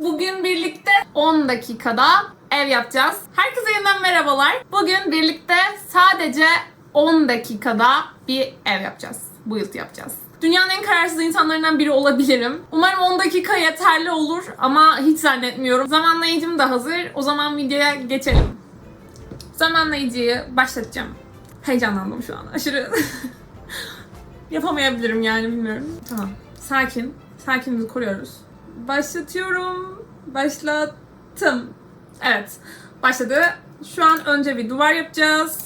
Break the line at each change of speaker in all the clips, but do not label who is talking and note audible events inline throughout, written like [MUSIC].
Bugün birlikte 10 dakikada ev yapacağız. Herkese yeniden merhabalar. Bugün birlikte sadece 10 dakikada bir ev yapacağız. Build yapacağız. Dünyanın en kararsız insanlarından biri olabilirim. Umarım 10 dakika yeterli olur ama hiç zannetmiyorum. Zamanlayıcım da hazır. O zaman videoya geçelim. Zamanlayıcıyı başlatacağım. Heyecanlandım şu an aşırı. [LAUGHS] Yapamayabilirim yani bilmiyorum. Tamam. Sakin. Sakinliğimizi koruyoruz. Başlatıyorum. Başlattım. Evet. Başladı. Şu an önce bir duvar yapacağız.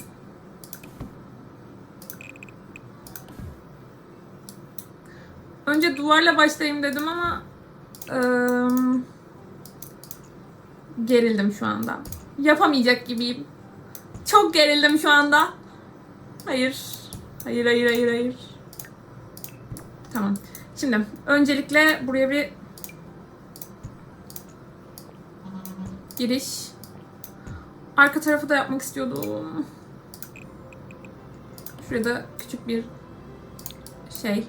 Önce duvarla başlayayım dedim ama ıı, gerildim şu anda. Yapamayacak gibiyim. Çok gerildim şu anda. Hayır. Hayır, hayır, hayır, hayır. Tamam. Şimdi öncelikle buraya bir giriş. Arka tarafı da yapmak istiyordum. Şurada küçük bir şey.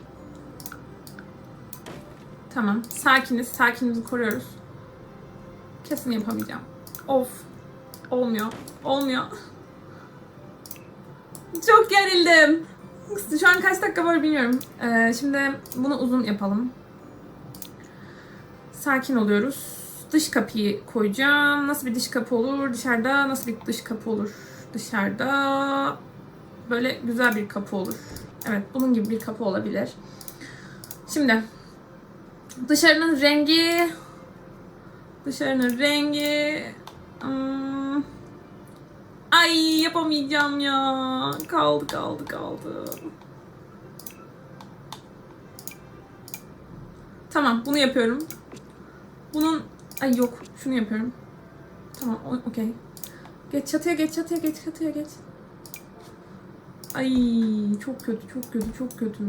Tamam. Sakiniz. Sakinimizi koruyoruz. Kesin yapamayacağım. Of. Olmuyor. Olmuyor. Çok gerildim. Şu an kaç dakika var bilmiyorum. Ee, şimdi bunu uzun yapalım. Sakin oluyoruz. Dış kapıyı koyacağım. Nasıl bir dış kapı olur? Dışarıda nasıl bir dış kapı olur? Dışarıda böyle güzel bir kapı olur. Evet, bunun gibi bir kapı olabilir. Şimdi dışarının rengi dışarının rengi hmm, Ay yapamayacağım ya. Kaldı kaldı kaldı. Tamam bunu yapıyorum. Bunun ay yok şunu yapıyorum. Tamam okey. Geç çatıya geç çatıya geç çatıya geç. Ay çok kötü çok kötü çok kötü.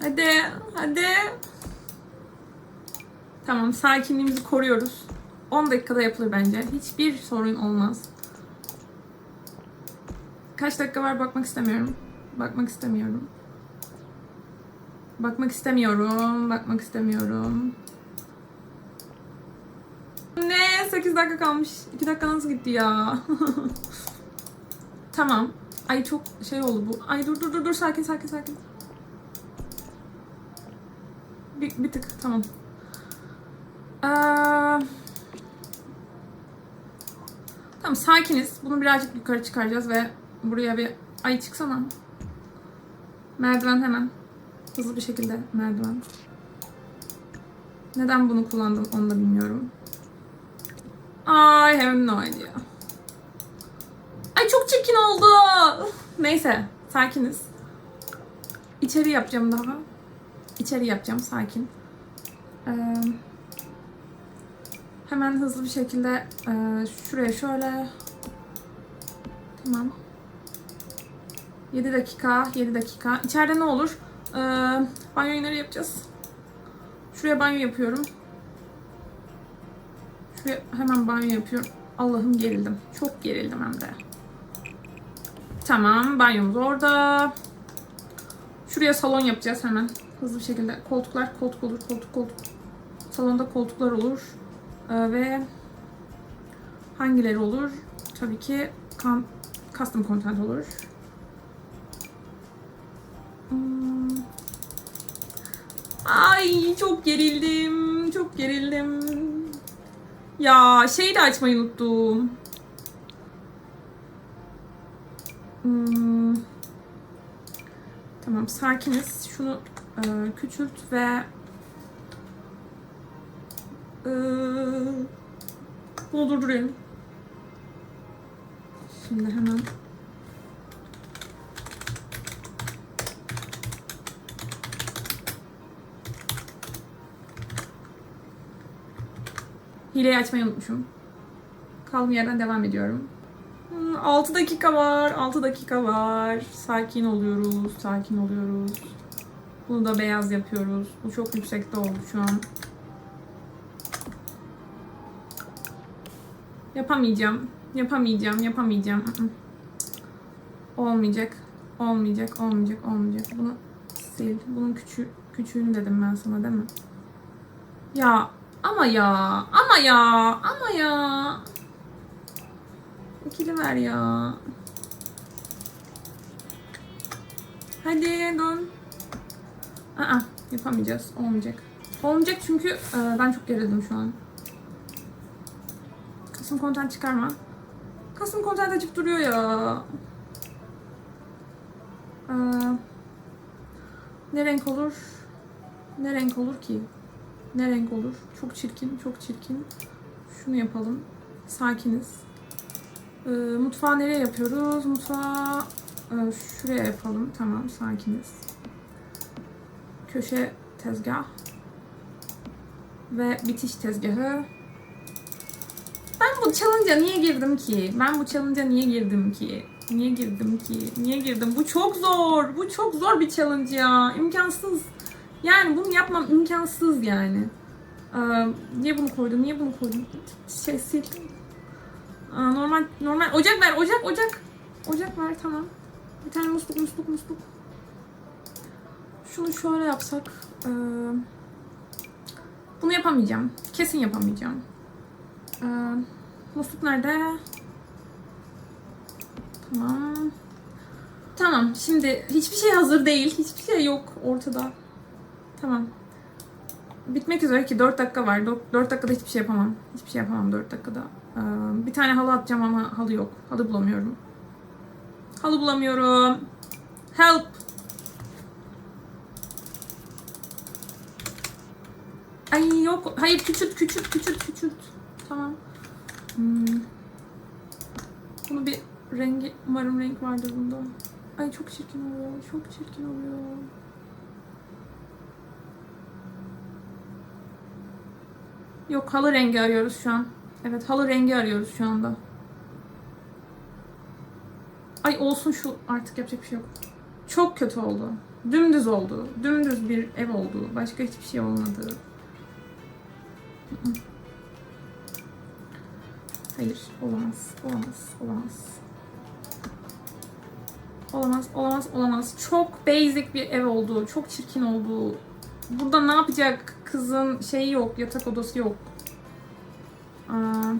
Hadi hadi. Tamam sakinliğimizi koruyoruz. 10 dakikada yapılır bence. Hiçbir sorun olmaz. Kaç dakika var bakmak istemiyorum. Bakmak istemiyorum. Bakmak istemiyorum. Bakmak istemiyorum. Ne? 8 dakika kalmış. 2 dakika nasıl gitti ya? [LAUGHS] tamam. Ay çok şey oldu bu. Ay dur dur dur dur sakin sakin sakin. Bir, bir tık tamam. Eee Tamam sakiniz. Bunu birazcık yukarı çıkaracağız ve buraya bir ay çıksana. Merdiven hemen. Hızlı bir şekilde merdiven. Neden bunu kullandım onu da bilmiyorum. I have no idea. Ay çok çirkin oldu. Neyse sakiniz. İçeri yapacağım daha. İçeri yapacağım sakin. Ee, Hemen hızlı bir şekilde e, şuraya şöyle. Tamam. 7 dakika, 7 dakika. İçeride ne olur? E, banyoyu nereye yapacağız? Şuraya banyo yapıyorum. Şuraya hemen banyo yapıyorum. Allah'ım gerildim. Çok gerildim hem de. Tamam, banyomuz orada. Şuraya salon yapacağız hemen. Hızlı bir şekilde. Koltuklar, koltuk olur, koltuk, koltuk. Salonda koltuklar olur. Ee, ve hangileri olur? Tabii ki custom content olur. Ay çok gerildim. Çok gerildim. Ya şeyi de açmayı unuttum. Hmm. Tamam sakiniz. Şunu e, küçült ve ee, bunu durdurayım. Şimdi hemen Hileyi açmayı unutmuşum. Kaldığım yerden devam ediyorum. 6 dakika var. 6 dakika var. Sakin oluyoruz. Sakin oluyoruz. Bunu da beyaz yapıyoruz. Bu çok yüksekte oldu şu an. Yapamayacağım. Yapamayacağım. Yapamayacağım. Olmayacak. Olmayacak. Olmayacak. Olmayacak. Bunu sil. Bunun küçü, küçüğünü dedim ben sana değil mi? Ya ama ya ama ya ama ya. İkili ver ya. Hadi dön. Aa yapamayacağız. Olmayacak. Olmayacak çünkü e, ben çok gerildim şu an. Kasım content çıkarma. Kasım content açıp duruyor ya. Ee, ne renk olur? Ne renk olur ki? Ne renk olur? Çok çirkin, çok çirkin. Şunu yapalım. Sakiniz. Ee, mutfağı nereye yapıyoruz? Mutfağı e, şuraya yapalım. Tamam, sakiniz. Köşe tezgah. Ve bitiş tezgahı. Ben bu challenge'a niye girdim ki? Ben bu challenge'a niye girdim ki? Niye girdim ki? Niye girdim? Bu çok zor. Bu çok zor bir challenge ya. İmkansız. Yani bunu yapmam imkansız yani. Ee, niye bunu koydum? Niye bunu koydum? Şey sil. Aa, normal normal ocak ver. Ocak ocak. Ocak ver tamam. Bir tane musluk musluk musluk. Şunu şöyle yapsak. Ee, bunu yapamayacağım. Kesin yapamayacağım. Ee, musluk nerede? Tamam. Tamam. Şimdi hiçbir şey hazır değil. Hiçbir şey yok ortada. Tamam. Bitmek üzere ki 4 dakika var. 4 dakikada hiçbir şey yapamam. Hiçbir şey yapamam 4 dakikada. Ee, bir tane halı atacağım ama halı yok. Halı bulamıyorum. Halı bulamıyorum. Help. Ay yok. Hayır küçült küçült küçült küçült. Tamam. Hmm. Bunu bir rengi umarım renk vardır bunda. Ay çok çirkin oluyor. Çok çirkin oluyor. Yok halı rengi arıyoruz şu an. Evet halı rengi arıyoruz şu anda. Ay olsun şu artık yapacak bir şey yok. Çok kötü oldu. Dümdüz oldu. Dümdüz bir ev oldu. Başka hiçbir şey olmadı. Hayır, olamaz, olamaz, olamaz. Olamaz, olamaz, olamaz. Çok basic bir ev oldu. Çok çirkin oldu. Burada ne yapacak kızın şeyi yok, yatak odası yok. Aa.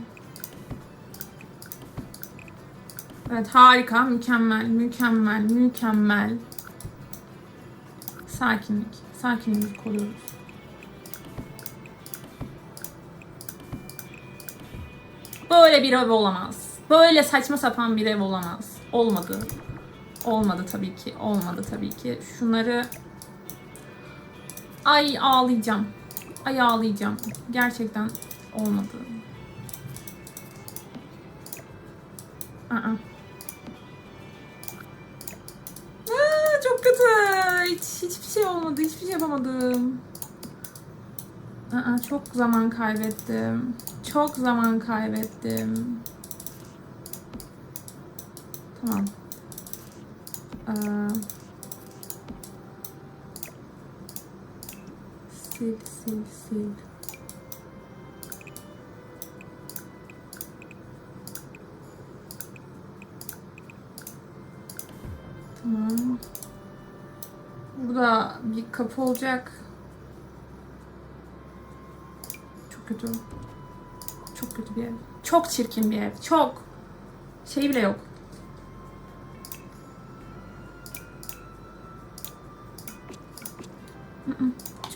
Evet harika, mükemmel, mükemmel, mükemmel. Sakinlik, sakinliğimizi koruyoruz. Böyle bir ev olamaz. Böyle saçma sapan bir ev olamaz. Olmadı. Olmadı tabii ki. Olmadı tabii ki. Şunları Ay ağlayacağım. Ay ağlayacağım. Gerçekten olmadı. Aa. Aa, çok kötü. Hiç, hiçbir şey olmadı. Hiçbir şey yapamadım. Aa, çok zaman kaybettim. Çok zaman kaybettim. Tamam. Ee, sil sil sil. Tamam. Burada bir kapı olacak. Çok kötü. Çok kötü bir ev. Çok çirkin bir ev. Çok. Şey bile yok.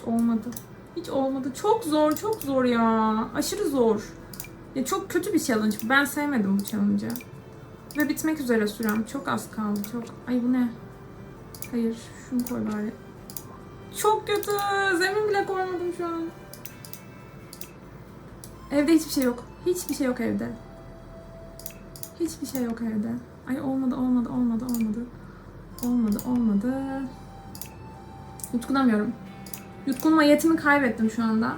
Olmadı. Hiç olmadı. Çok zor, çok zor ya. Aşırı zor. Ya çok kötü bir challenge. Ben sevmedim bu challenge'ı. Ve bitmek üzere sürem. Çok az kaldı. Çok. Ay bu ne? Hayır. Şunu koy bari. Çok kötü. Zemin bile koymadım şu an. Evde hiçbir şey yok. Hiçbir şey yok evde. Hiçbir şey yok evde. Ay olmadı, olmadı, olmadı, olmadı. Olmadı, olmadı. Yutkunamıyorum. Yutkunma yetimi kaybettim şu anda.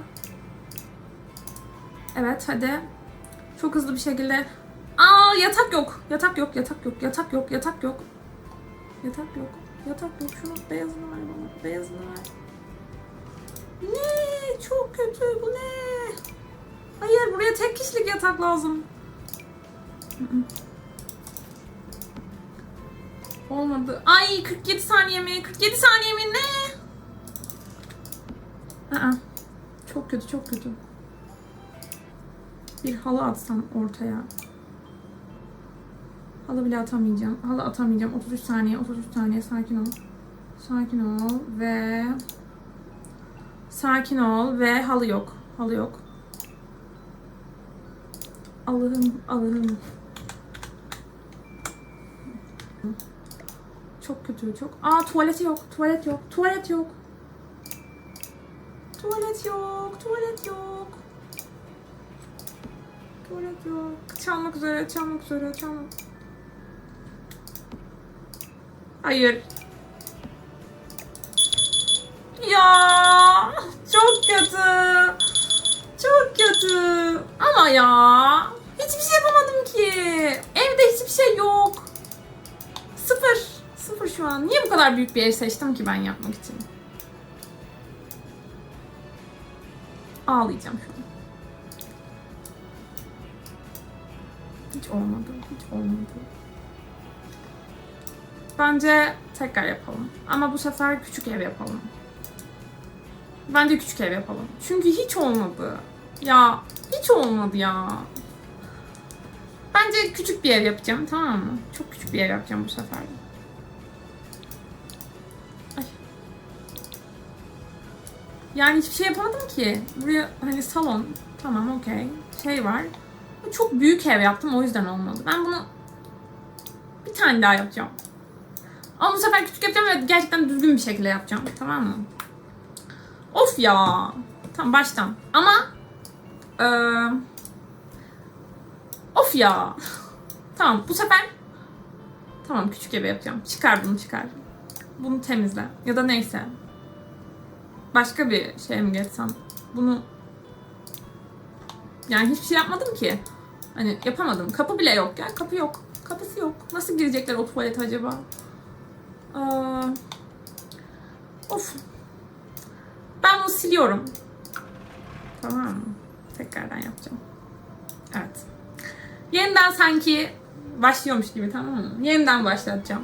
Evet hadi. Çok hızlı bir şekilde. Aa yatak yok. Yatak yok, yatak yok, yatak yok, yatak yok. Yatak yok. Yatak yok. Şunu beyazını ver bana. Beyazını ver. Ne? Çok kötü. Bu ne? Hayır buraya tek kişilik yatak lazım. Olmadı. Ay 47 saniye mi? 47 saniye mi? Ne? Aa, çok kötü, çok kötü. Bir halı atsam ortaya. Halı bile atamayacağım. Halı atamayacağım. 33 saniye, 33 saniye. Sakin ol. Sakin ol ve... Sakin ol ve halı yok. Halı yok. Allah'ım, Allah'ım. Çok kötü, çok... Aa tuvaleti yok, tuvalet yok, tuvalet yok. Tuvalet yok, tuvalet yok. Tuvalet yok. Çalmak üzere, çalmak üzere, çalmak. Hayır. Ya çok kötü. Çok kötü. Ama ya hiçbir şey yapamadım ki. Evde hiçbir şey yok. Sıfır. Sıfır şu an. Niye bu kadar büyük bir ev seçtim ki ben yapmak için? Ağlayacağım şu an. Hiç olmadı. Hiç olmadı. Bence tekrar yapalım. Ama bu sefer küçük ev yapalım. Bence küçük ev yapalım. Çünkü hiç olmadı. Ya hiç olmadı ya. Bence küçük bir ev yapacağım tamam mı? Çok küçük bir ev yapacağım bu sefer. Yani hiçbir şey yapamadım ki. Buraya hani salon tamam okey şey var. Çok büyük ev yaptım o yüzden olmadı. Ben bunu bir tane daha yapacağım. Ama bu sefer küçük yapacağım ve gerçekten düzgün bir şekilde yapacağım. Tamam mı? Of ya. Tamam baştan. Ama eee, of ya. tamam bu sefer tamam küçük eve yapacağım. Çıkar bunu çıkar. Bunu temizle. Ya da neyse. Başka bir şey mi geçsem? Bunu yani hiçbir şey yapmadım ki. Hani yapamadım. Kapı bile yok ya. Kapı yok. Kapısı yok. Nasıl girecekler o tuvalete acaba? Aa, of. Ben bunu siliyorum. Tamam? Tekrardan yapacağım. Evet. Yeniden sanki başlıyormuş gibi tamam mı? Yeniden başlatacağım.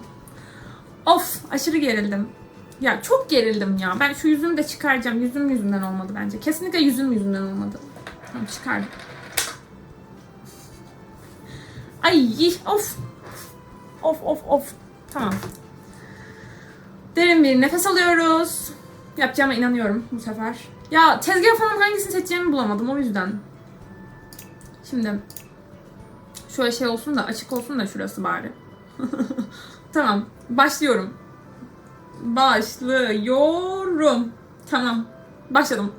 Of aşırı gerildim. Ya çok gerildim ya. Ben şu yüzümü de çıkaracağım. Yüzüm yüzünden olmadı bence. Kesinlikle yüzüm yüzünden olmadı. Tamam çıkardım. Ay of. Of of of. Tamam. Derin bir nefes alıyoruz. Yapacağıma inanıyorum bu sefer. Ya tezgah falan hangisini seçeceğimi bulamadım o yüzden. Şimdi şöyle şey olsun da açık olsun da şurası bari. [LAUGHS] tamam başlıyorum. Başlıyorum. Tamam başladım.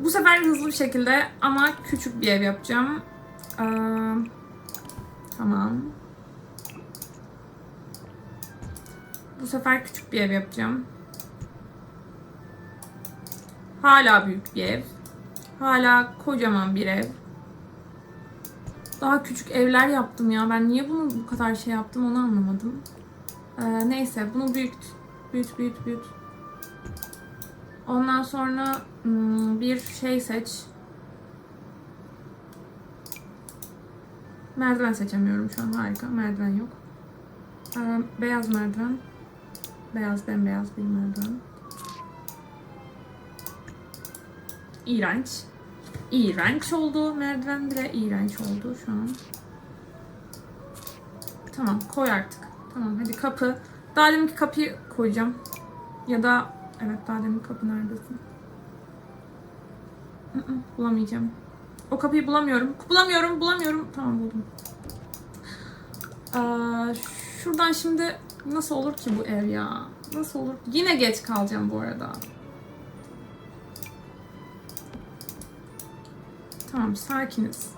Bu sefer hızlı bir şekilde ama küçük bir ev yapacağım. Ee, tamam. Bu sefer küçük bir ev yapacağım. Hala büyük bir ev. Hala kocaman bir ev. Daha küçük evler yaptım ya. Ben niye bunu bu kadar şey yaptım onu anlamadım. Ee, neyse bunu büyüt. Büyüt büyüt büyüt. Ondan sonra hmm, bir şey seç. Merdiven seçemiyorum şu an. Harika. Merdiven yok. Ee, beyaz merdiven. Beyaz bembeyaz bir merdiven. İğrenç. İğrenç oldu. Merdiven bile iğrenç oldu şu an. Tamam koy artık. Tamam hadi kapı. Daha deminki kapıyı koyacağım. Ya da evet daha demin kapı neredesin? Bulamayacağım. O kapıyı bulamıyorum. Bulamıyorum, bulamıyorum. Tamam buldum. Aa, şuradan şimdi nasıl olur ki bu ev ya? Nasıl olur? Yine geç kalacağım bu arada. Tamam sakiniz.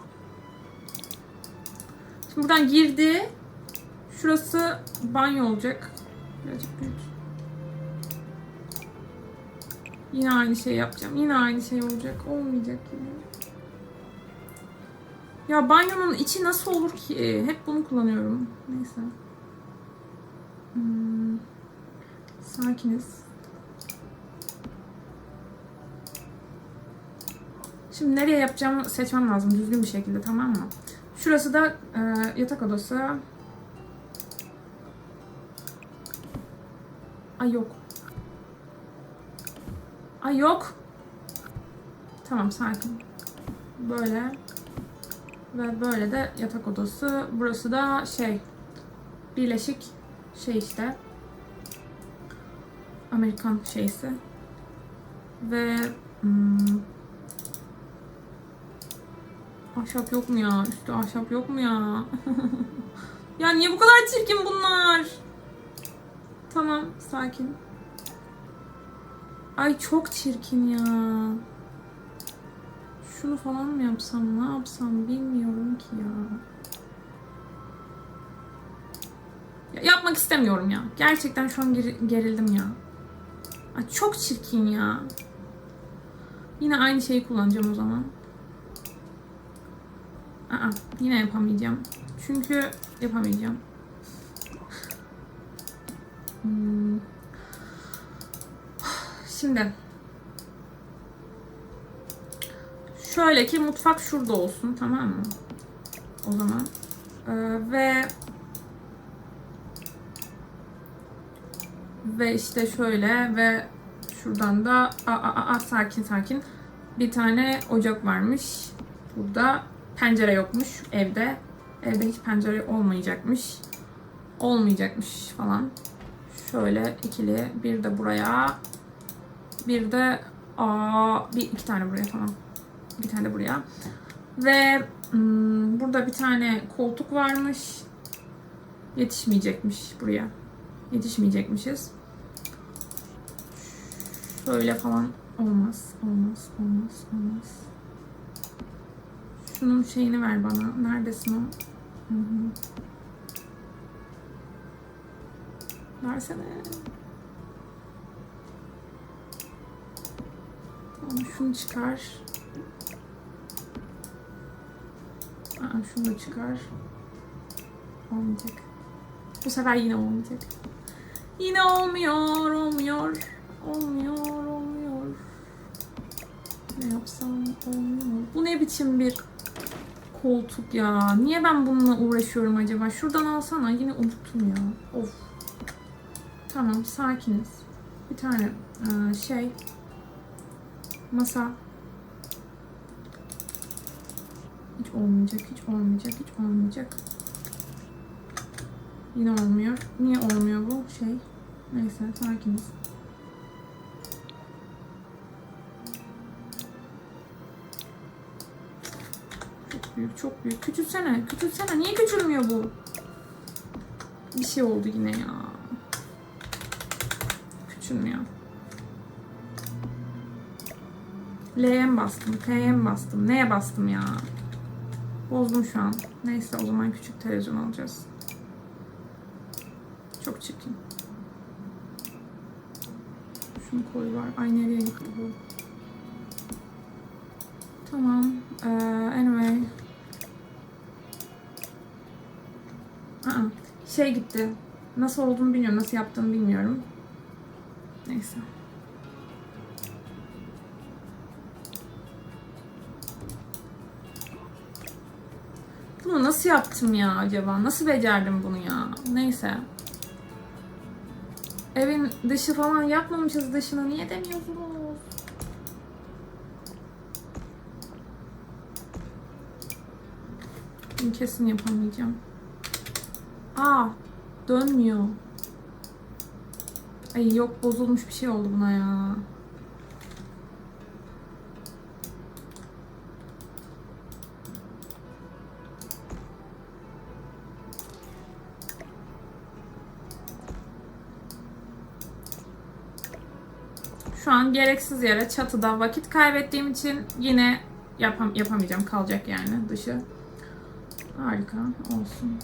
Şimdi buradan girdi. Şurası banyo olacak. Birazcık büyük. Yine aynı şey yapacağım. Yine aynı şey olacak. Olmayacak yine. Ya banyonun içi nasıl olur ki? Hep bunu kullanıyorum. Neyse. Hmm. Sakiniz. Şimdi nereye yapacağımı seçmem lazım düzgün bir şekilde tamam mı? Şurası da e, yatak odası. Ay yok. Ay yok. Tamam sakin. Böyle. Ve böyle de yatak odası. Burası da şey birleşik şey işte. Amerikan şeysi. Ve hmm, ahşap yok mu ya? Üstü ahşap yok mu ya? [LAUGHS] ya niye bu kadar çirkin bunlar? Tamam, sakin. Ay çok çirkin ya. Şunu falan mı yapsam, ne yapsam bilmiyorum ki ya. Ya Yapmak istemiyorum ya. Gerçekten şu an geri- gerildim ya. Ay çok çirkin ya. Yine aynı şeyi kullanacağım o zaman. Aa, yine yapamayacağım. Çünkü yapamayacağım. Hmm. Şimdi şöyle ki mutfak şurada olsun tamam mı? O zaman Ee, ve ve işte şöyle ve şuradan da a, a, a, sakin sakin bir tane ocak varmış. Burada pencere yokmuş evde. Evde hiç pencere olmayacakmış. Olmayacakmış falan. Şöyle ikili bir de buraya bir de aa, bir iki tane buraya tamam. Bir tane de buraya. Ve hmm, burada bir tane koltuk varmış. Yetişmeyecekmiş buraya. Yetişmeyecekmişiz. Şöyle falan olmaz. Olmaz. Olmaz. Olmaz. Şunun şeyini ver bana. Neredesin o? Hı hı. Versene. Tamam şunu çıkar. Aa, şunu da çıkar. Olmayacak. Bu sefer yine olmayacak. Yine olmuyor, olmuyor. Olmuyor, olmuyor. Ne yapsam olmuyor. Bu ne biçim bir koltuk ya? Niye ben bununla uğraşıyorum acaba? Şuradan alsana. Yine unuttum ya. Of. Tamam, sakiniz. Bir tane e, şey masa hiç olmayacak, hiç olmayacak, hiç olmayacak. Yine olmuyor. Niye olmuyor bu şey? Neyse, sakiniz. Çok büyük, çok büyük. Küçülsene, küçülsene. Niye küçülmüyor bu? Bir şey oldu yine ya. Küçülmüyor. L'ye mi bastım? T'ye mi bastım? Neye bastım ya? Bozdum şu an. Neyse o zaman küçük televizyon alacağız. Çok çirkin. Şunu koy var. Ay nereye gitti bu? Tamam. Ee, anyway. Aa, şey gitti. Nasıl olduğunu bilmiyorum. Nasıl yaptığımı bilmiyorum. Neyse. Bunu nasıl yaptım ya acaba? Nasıl becerdim bunu ya? Neyse. Evin dışı falan yapmamışız dışını. Niye demiyorsunuz? Kesin yapamayacağım. Aa, dönmüyor. Ay yok bozulmuş bir şey oldu buna ya. Şu an gereksiz yere çatıda vakit kaybettiğim için yine yapam yapamayacağım. Kalacak yani dışı. Harika olsun.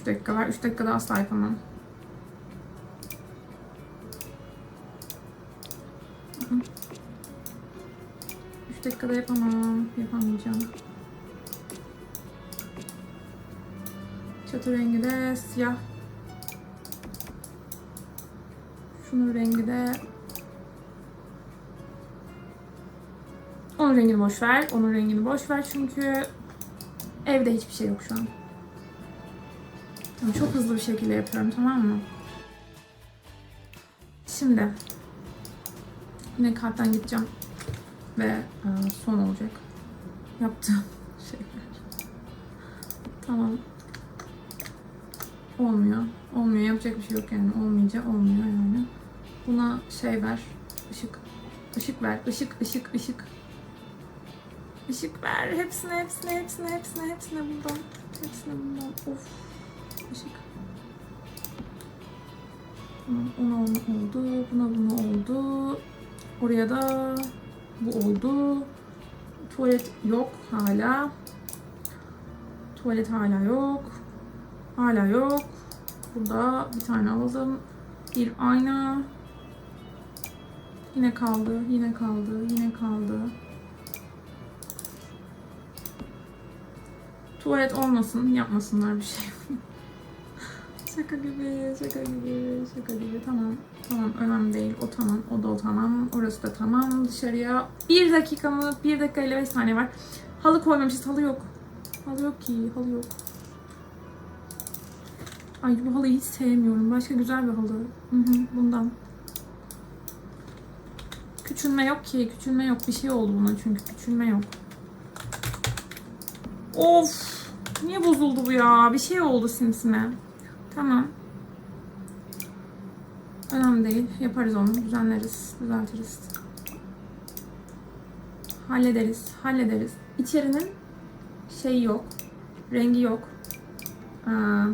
3 dakika var. 3 dakikada asla yapamam. Üç dakikada yapamam. Yapamayacağım. Çatı rengi de siyah. Şunun rengi de Onun rengini boş ver. Onun rengini boş ver çünkü evde hiçbir şey yok şu an. Tamam, çok hızlı bir şekilde yapıyorum tamam mı? Şimdi yine kalpten gideceğim. Ve e, son olacak. Yaptığım [LAUGHS] şeyler. Tamam. Olmuyor. Olmuyor. Yapacak bir şey yok yani. Olmayınca olmuyor yani. Buna şey ver. Işık. Işık ver. Işık, ışık, ışık. Işık ver. Hepsine, hepsine, hepsine, hepsine, hepsine bundan. Hepsine bundan. Of. Işık. Ona ona oldu. Buna buna oldu. Oraya da bu oldu. Tuvalet yok hala. Tuvalet hala yok. Hala yok. Burada bir tane alalım. Bir ayna. Yine kaldı, yine kaldı, yine kaldı. Tuvalet olmasın, yapmasınlar bir şey. Şaka gibi, şaka gibi, şaka gibi. Tamam, tamam önemli değil. O tamam, o da o tamam. Orası da tamam. Dışarıya bir dakika mı? Bir dakika 55 saniye var. Halı koymamışız, halı yok. Halı yok ki, halı yok. Ay bu halıyı hiç sevmiyorum. Başka güzel bir halı. Hı hı, bundan. Küçülme yok ki. Küçülme yok. Bir şey oldu buna çünkü. Küçülme yok. Of! Niye bozuldu bu ya? Bir şey oldu simsime. Tamam. Önemli değil. Yaparız onu. Düzenleriz. Düzeltiriz. Hallederiz. Hallederiz. İçerinin şeyi yok. Rengi yok. Aa,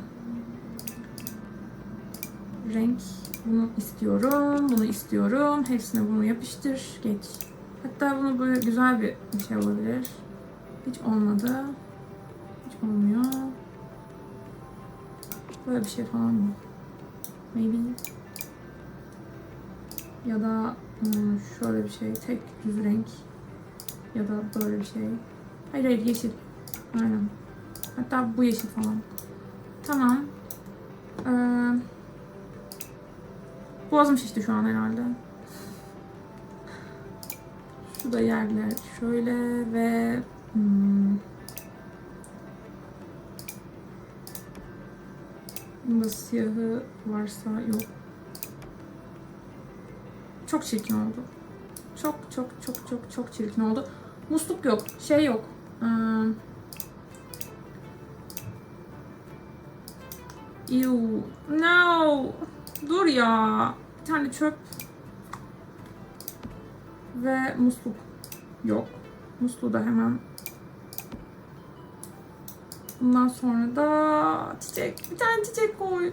renk bunu istiyorum, bunu istiyorum. Hepsine bunu yapıştır, geç. Hatta bunu böyle güzel bir şey olabilir. Hiç olmadı. Hiç olmuyor. Böyle bir şey falan mı? Maybe. Ya da hmm, şöyle bir şey, tek düz renk. Ya da böyle bir şey. Hayır hayır yeşil. Aynen. Hatta bu yeşil falan. Tamam. Ee, Boğazım şişti şu an herhalde. Şu da yerler şöyle ve hmm, bunda siyahı varsa yok. Çok çirkin oldu. Çok çok çok çok çok çirkin oldu. Musluk yok. Şey yok. Hmm. Ew. No. Dur ya. Bir tane çöp. Ve musluk yok. Musluğu da hemen. Bundan sonra da çiçek. Bir tane çiçek koy.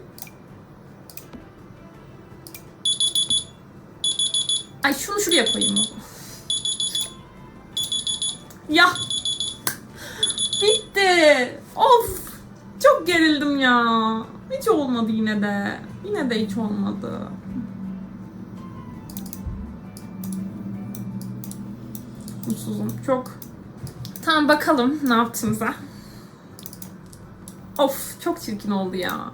Ay şunu şuraya koyayım? Ya. Bitti. Of. Çok gerildim ya. Hiç olmadı yine de. Yine de hiç olmadı. Mutsuzum. Çok. Tamam bakalım ne yaptığımıza. Of çok çirkin oldu ya.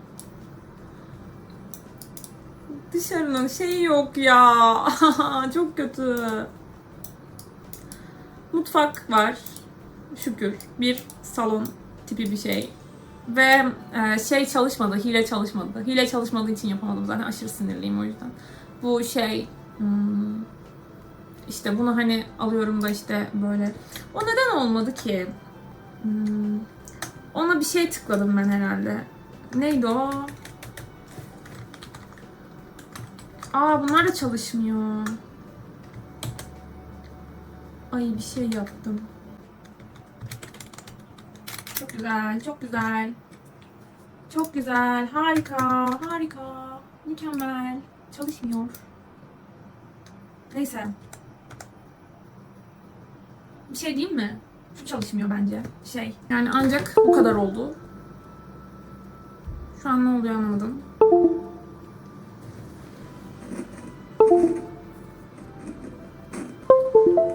Dışarının şeyi yok ya. [LAUGHS] çok kötü. Mutfak var. Şükür. Bir salon tipi bir şey. Ve e, şey çalışmadı, hile çalışmadı. Hile çalışmadığı için yapamadım zaten. Aşırı sinirliyim o yüzden. Bu şey hmm, işte bunu hani alıyorum da işte böyle. O neden olmadı ki? Hmm, ona bir şey tıkladım ben herhalde. Neydi o? Aa bunlar da çalışmıyor. Ay bir şey yaptım. Çok güzel, çok güzel. Çok güzel, harika, harika. Mükemmel. Çalışmıyor. Neyse. Bir şey diyeyim mi? Şu çalışmıyor bence. Şey. Yani ancak bu kadar oldu. Şu an ne oluyor anlamadım.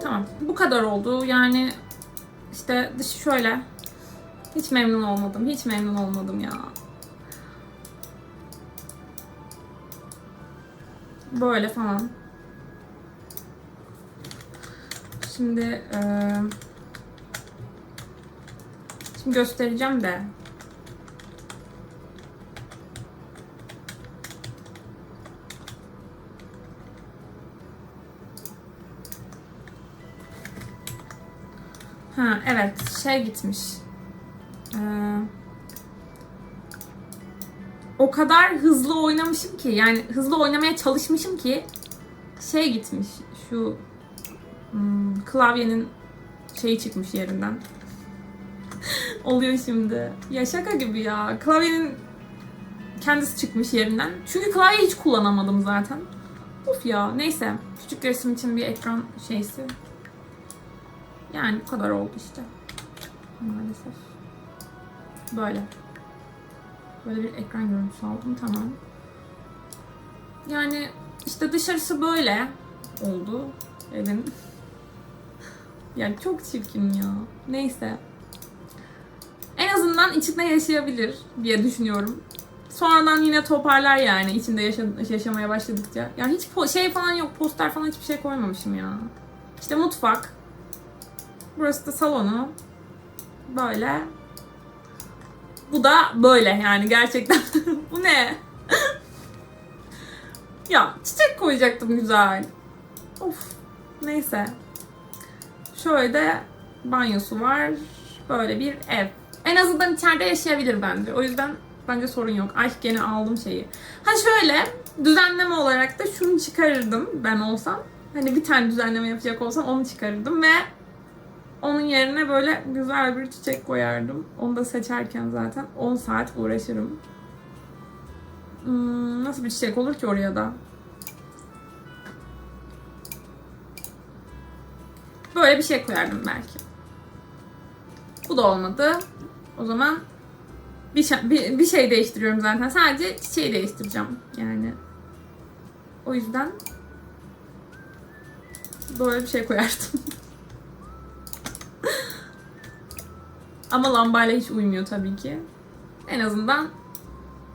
Tamam. Bu kadar oldu. Yani işte dışı şöyle. Hiç memnun olmadım. Hiç memnun olmadım ya. Böyle falan. Şimdi eee, Şimdi göstereceğim de. Ha evet şey gitmiş. Ee, o kadar hızlı oynamışım ki yani hızlı oynamaya çalışmışım ki şey gitmiş şu hmm, klavyenin şeyi çıkmış yerinden. Oluyor şimdi. Ya şaka gibi ya. Klavyenin kendisi çıkmış yerinden. Çünkü klavyeyi hiç kullanamadım zaten. Of ya neyse. Küçük resim için bir ekran şeysi. Yani bu kadar oldu işte. Maalesef. Böyle. Böyle bir ekran görüntüsü aldım tamam. Yani işte dışarısı böyle oldu evin. [LAUGHS] yani çok çirkin ya. Neyse. En azından içinde yaşayabilir diye düşünüyorum. Sonradan yine toparlar yani içinde yaşa- yaşamaya başladıkça. Yani hiç şey falan yok, poster falan hiçbir şey koymamışım ya. İşte mutfak. Burası da salonu. Böyle. Bu da böyle yani gerçekten. [LAUGHS] Bu ne? ya çiçek koyacaktım güzel. Of. Neyse. Şöyle de banyosu var. Böyle bir ev. En azından içeride yaşayabilir bence. O yüzden bence sorun yok. Ay gene aldım şeyi. Ha şöyle düzenleme olarak da şunu çıkarırdım ben olsam. Hani bir tane düzenleme yapacak olsam onu çıkarırdım ve onun yerine böyle güzel bir çiçek koyardım. Onu da seçerken zaten 10 saat uğraşırım. Hmm, nasıl bir çiçek olur ki oraya da? Böyle bir şey koyardım belki. Bu da olmadı. O zaman bir şey, bir, bir şey değiştiriyorum zaten. Sadece çiçeği değiştireceğim yani. O yüzden böyle bir şey koyardım. [LAUGHS] Ama lambayla hiç uymuyor tabii ki. En azından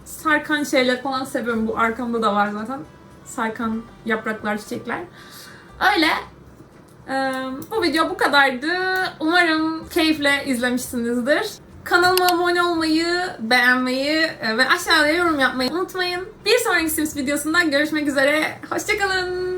sarkan şeyler falan seviyorum. Bu arkamda da var zaten. Sarkan yapraklar, çiçekler. Öyle. Ee, bu video bu kadardı. Umarım keyifle izlemişsinizdir. Kanalıma abone olmayı, beğenmeyi e, ve aşağıya yorum yapmayı unutmayın. Bir sonraki Sims videosunda görüşmek üzere. Hoşçakalın.